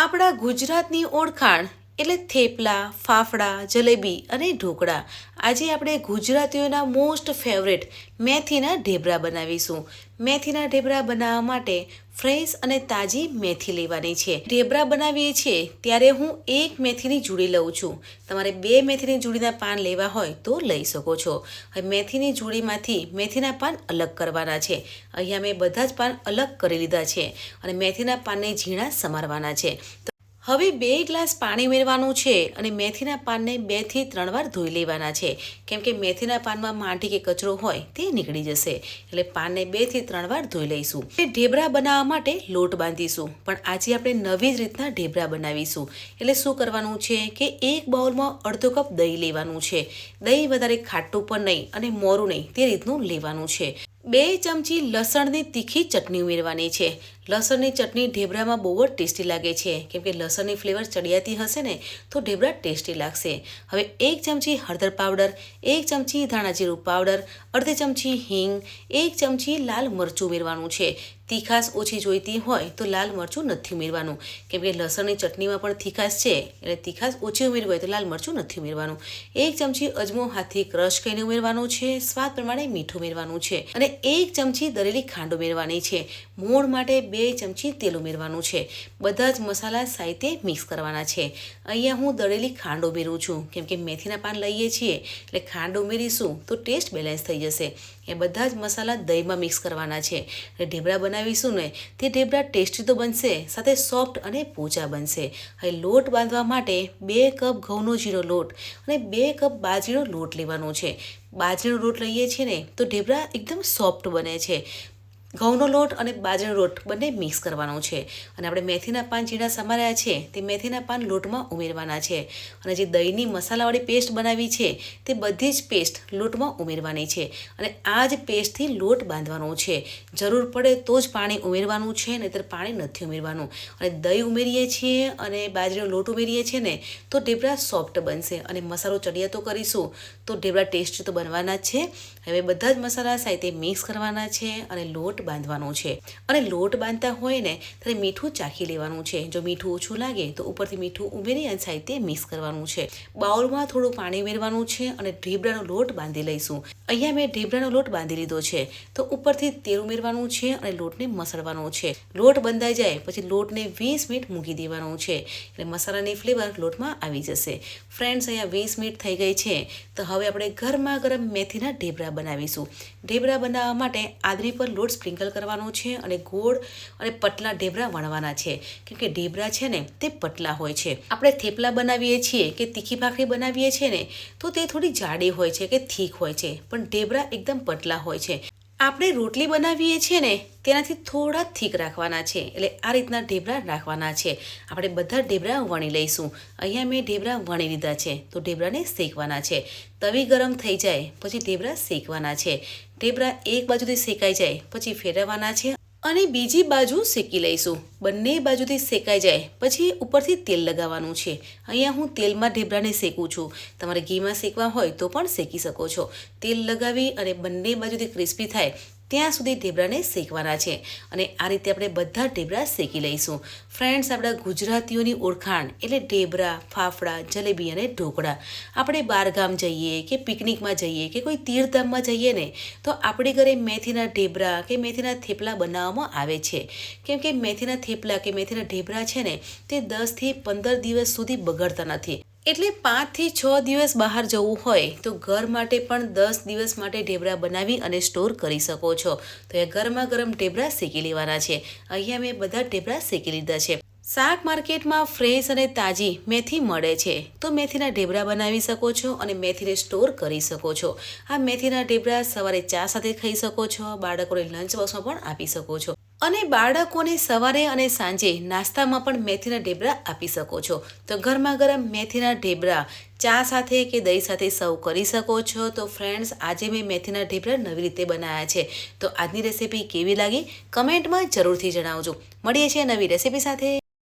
આપણા ગુજરાતની ઓળખાણ એટલે થેપલા, ફાફડા, જલેબી અને ઢોકળા. આજે આપણે ગુજરાતીઓના મોસ્ટ ફેવરેટ મેથીના ઢેબરા બનાવીશું. મેથીના ઢેબરા બનાવવા માટે ફ્રેશ અને તાજી મેથી લેવાની છે. ઢેબરા બનાવીએ છીએ ત્યારે હું એક મેથીની જુડી લઉં છું. તમારે બે મેથીની જુડીના પાન લેવા હોય તો લઈ શકો છો. હવે મેથીની જુડીમાંથી મેથીના પાન અલગ કરવાના છે. અહીંયા મેં બધા જ પાન અલગ કરી લીધા છે અને મેથીના પાનને ઝીણા સમારવાના છે. હવે બે ગ્લાસ પાણી ઉમેરવાનું છે અને મેથીના પાનને બેથી ત્રણ વાર ધોઈ લેવાના છે. કેમ કે મેથીના પાનમાં માટી કે કચરો હોય તે નીકળી જશે. એટલે પાનને બેથી ત્રણ વાર ધોઈ લઈશું. એ ઢેબરા બનાવવા માટે લોટ બાંધીશું. પણ આજે આપણે નવી જ રીતના ઢેબરા બનાવીશું. એટલે શું કરવાનું છે કે એક બાઉલમાં અડધો કપ દહીં લેવાનું છે. દહીં વધારે ખાટું પણ નહીં અને મોરું નહીં તે રીતનું લેવાનું છે. બે ચમચી લસણની તીખી ચટણી ઉમેરવાની છે. લસણની ચટણી ઢેબરામાં બહુ જ ટેસ્ટી લાગે છે. કેમ કે લસણની ફ્લેવર ચડિયાતી હશે ને, તો ઢેબરા ટેસ્ટી લાગશે. હવે એક ચમચી હળદર પાવડર, એક ચમચી ધાણા જીરું પાવડર, અડધી ચમચી હિંગ, એક ચમચી લાલ મરચું ઉમેરવાનું છે. તીખાશ ઓછી જોઈતી હોય તો લાલ મરચું નથી ઉમેરવાનું. કેમ કે લસણની ચટણીમાં પણ તીખાશ છે, એટલે તીખાશ ઓછી ઉમેરવી હોય તો લાલ મરચું નથી ઉમેરવાનું. એક ચમચી અજમો હાથથી ક્રશ કરીને ઉમેરવાનું છે, સ્વાદ પ્રમાણે મીઠું ઉમેરવાનું છે અને એક ચમચી દરેલી ખાંડ ઉમેરવાની છે. મોણ માટે બે ચમચી તેલ ઉમેરવાનું છે. બધા જ મસાલા સાહિત્ય મિક્સ કરવાના છે. અહીંયા હું દળેલી ખાંડ ઉમેરું છું. કેમ કે મેથીના પાન લઈએ છીએ, એટલે ખાંડ ઉમેરીશું તો ટેસ્ટ બેલેન્સ થઈ જશે. એ બધા જ મસાલા દહીંમાં મિક્સ કરવાના છે. અને ઢેબરા બનાવીશું ને તે ઢેબરા ટેસ્ટી તો બનશે, સાથે સોફ્ટ અને પોચા બનશે. હવે લોટ બાંધવા માટે બે કપ ઘઉંનો જીરો લોટ અને બે કપ બાજરીનો લોટ લેવાનો છે. બાજરીનો લોટ લઈએ છીએ ને, તો ઢેબરા એકદમ સોફ્ટ બને છે. ઘઉંનો લોટ અને બાજરીનો લોટ બંને મિક્સ કરવાનો છે. અને આપણે મેથીના પાન ચીડા સમાર્યા છે, તે મેથીના પાન લોટમાં ઉમેરવાના છે. અને જે દહીંની મસાલાવાળી પેસ્ટ બનાવી છે, તે બધી જ પેસ્ટ લોટમાં ઉમેરવાની છે. અને આ જ પેસ્ટથી લોટ બાંધવાનો છે. જરૂર પડે તો જ પાણી ઉમેરવાનું છે, નહીંતર પાણી નથી ઉમેરવાનું. અને દહીં ઉમેરીએ છીએ અને બાજરીનો લોટ ઉમેરીએ છીએ ને, તો ઢેબરા સોફ્ટ બનશે. અને મસાલો ચડિયાતો કરીશું, તો ઢેબરા ટેસ્ટી તો બનવાના જ છે. હવે બધા જ મસાલા સાથે મિક્સ કરવાના છે અને લોટ બાંધવાનો છે. અને લોટ બાંધતા હોય ને, ત્યારે મીઠું ચાખી લેવાનું છે. જો મીઠું ઓછું લાગે, તો ઉપરથી મીઠું ઉમેરી અને સાહિત્ય મિક્સ કરવાનું છે. બાઉલમાં થોડું પાણી ઉમેરવાનું છે અને ઢીબડાનો લોટ બાંધી લઈશું. અહીંયા મેં ઢીબડાનો લોટ બાંધી લીધો છે. તો ઉપરથી તેલ ઉમેરવાનું છે અને લોટને મસળવાનો છે. લોટ બંધાઈ જાય, પછી લોટને વીસ મિનિટ મૂકી દેવાનો છે. એટલે મસાલાની ફ્લેવર લોટમાં આવી જશે. ફ્રેન્ડ્સ, અહીંયા વીસ મિનિટ થઈ ગઈ છે. તો હવે આપણે ગરમા ગરમ મેથીના ઢેબરા બનાવીશું. ઢેબરા બનાવવા માટે આદરી પર લોટ સ્પ્રિંકલ કરવાનું છે અને ગોળ અને પતલા ઢેબરા વણવાના છે. કેમ કે ઢેબરા છે ને, તે પતલા હોય છે. આપણે થેપલા બનાવીએ છીએ કે તીખી ભાખરી બનાવીએ છીએ ને, તો તે થોડી જાડી હોય છે કે થીક હોય છે. પણ ઢેબરા એકદમ પતલા હોય છે. આપણે રોટલી બનાવીએ છીએ ને, તેનાથી થોડા થીક રાખવાના છે. એટલે આ રીતના ઢેબરા રાખવાના છે. આપણે બધા ઢેબરા વણી લઈશું. અહીંયા મેં ઢેબરા વણી લીધા છે. તો ઢેબરાને શેકવાના છે. તવી ગરમ થઈ જાય, પછી ઢેબરા શેકવાના છે. ઢેબરા એક બાજુથી શેકાઈ જાય, પછી ફેરવવાના છે અને બીજી બાજુ શેકી લઈશું. બંને બાજુથી શેકાઈ જાય. પછી ઉપરથી તેલ લગાવવાનું છે. અહીંયા હું તેલમાં ઢેબરાને શેકું છું. તમારે ઘીમાં શેકવા હોય તો પણ શેકી શકો છો. તેલ લગાવી અને બંને બાજુથી ક્રિસ્પી થાય ત્યાં સુધી ઢેબરાને શેકવાના છે. અને આ રીતે આપણે બધા ઢેબરા શેકી લઈશું. ફ્રેન્ડ્સ આપણા ગુજરાતીઓની ઓળખાણ એટલે ઢેબરા, ફાફડા, જલેબી અને ઢોકળા. આપણે બહારગામ જઈએ કે પિકનિકમાં જઈએ કે કોઈ તીર્થધામમાં જઈએ ને, તો આપણે ઘરે મેથીના ઢેબરા કે મેથીના થેપલા બનાવવામાં આવે છે. કેમ કે મેથીના થેપલા કે મેથીના ઢેબરા છે ને, તે દસથી પંદર દિવસ સુધી બગડતા નથી. એટલે પાંચથી છ દિવસ બહાર જવું હોય તો ઘર માટે પણ દસ દિવસ માટે ઢેબરા બનાવી અને સ્ટોર કરી શકો છો. તો એ ગરમા ગરમ ઢેબરા શેકી લેવાના છે. અહીંયા મેં બધા ઢેબરા શેકી લીધા છે. શાક માર્કેટમાં ફ્રેશ અને તાજી મેથી મળે છે. તો મેથીના ઢેબરા બનાવી શકો છો અને મેથીને સ્ટોર કરી શકો છો. આ મેથીના ઢેબરા સવારે ચા સાથે ખાઈ શકો છો, બાળકોને લંચ બોક્સમાં પણ આપી શકો છો. અને બાળકોને સવારે અને સાંજે નાસ્તામાં પણ મેથીના ઢેબરા આપી શકો છો. તો ગરમા ગરમ મેથીના ઢેબરા ચા સાથે કે દહીં સાથે સર્વ કરી શકો છો. તો ફ્રેન્ડ્સ, આજે મેં મેથીના ઢેબરા નવી રીતે બનાવ્યા છે. તો આજની રેસીપી કેવી લાગી? કમેન્ટમાં જરૂરથી જણાવજો. મળીએ છીએ નવી રેસીપી સાથે.